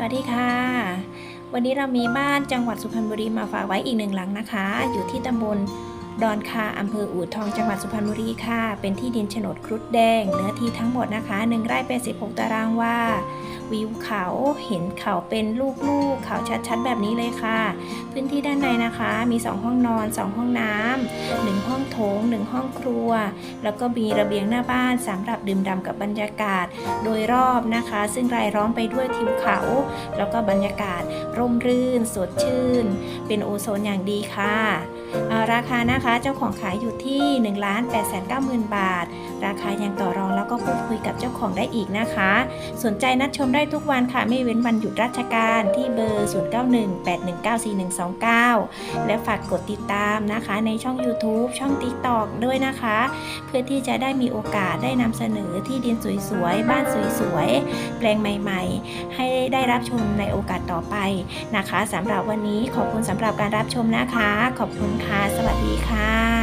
สวัสดีค่ะ วันนี้เรามีบ้านจังหวัดสุพรรณบุรีมาฝากไว้อีกหนึ่งหลังนะคะ อยู่ที่ตำบล ดอนคาอำเภออู่ทองจังหวัดสุพรรณบุรีค่ะ เป็นที่ดินโฉนดครุฑแดง เนื้อที่ทั้งหมดนะคะ1ไร่เป็น16 ตารางวาวิวเขาเห็นเขาเป็นลูกๆเขาชัดๆ แบบนี้เลยค่ะ พื้นที่ด้านในนะคะมี 2 ห้องนอน 2 ห้องน้ำหนึ่งห้องโถง 1 ห้องครัว แล้วก็มีระเบียงหน้าบ้านสำหรับดื่มด่ำกับบรรยากาศโดยรอบนะคะ ซึ่งรายล้อมไปด้วยทิวเขา แล้วก็บรรยากาศร่มรื่น สดชื่น เป็นโอโซนอย่างดีค่ะ ราคานะคะเจ้าของขายอยู่ที่1 8 9 0 0 0 0 บาท ราคายังต่อรองแล้วก็พูดคุยกับเจ้าของได้อีกนะคะ สนใจนัดชมได้ทุกวันค่ะไม่เว้นวันหยุดราชการที่เบอร์ 0918194129 และฝากกดติดตามนะคะในช่อง YouTube ช่อง TikTok ด้วยนะคะ เพื่อที่จะได้มีโอกาสได้นำเสนอที่ดินสวยๆ บ้านสวยๆ แปลงใหม่ๆให ได้รับชมในโอกาสต่อไปนะคะสำหรับวันนี้ขอบคุณสำหรับการรับชมนะคะ ขอบคุณค่ะ สวัสดีค่ะ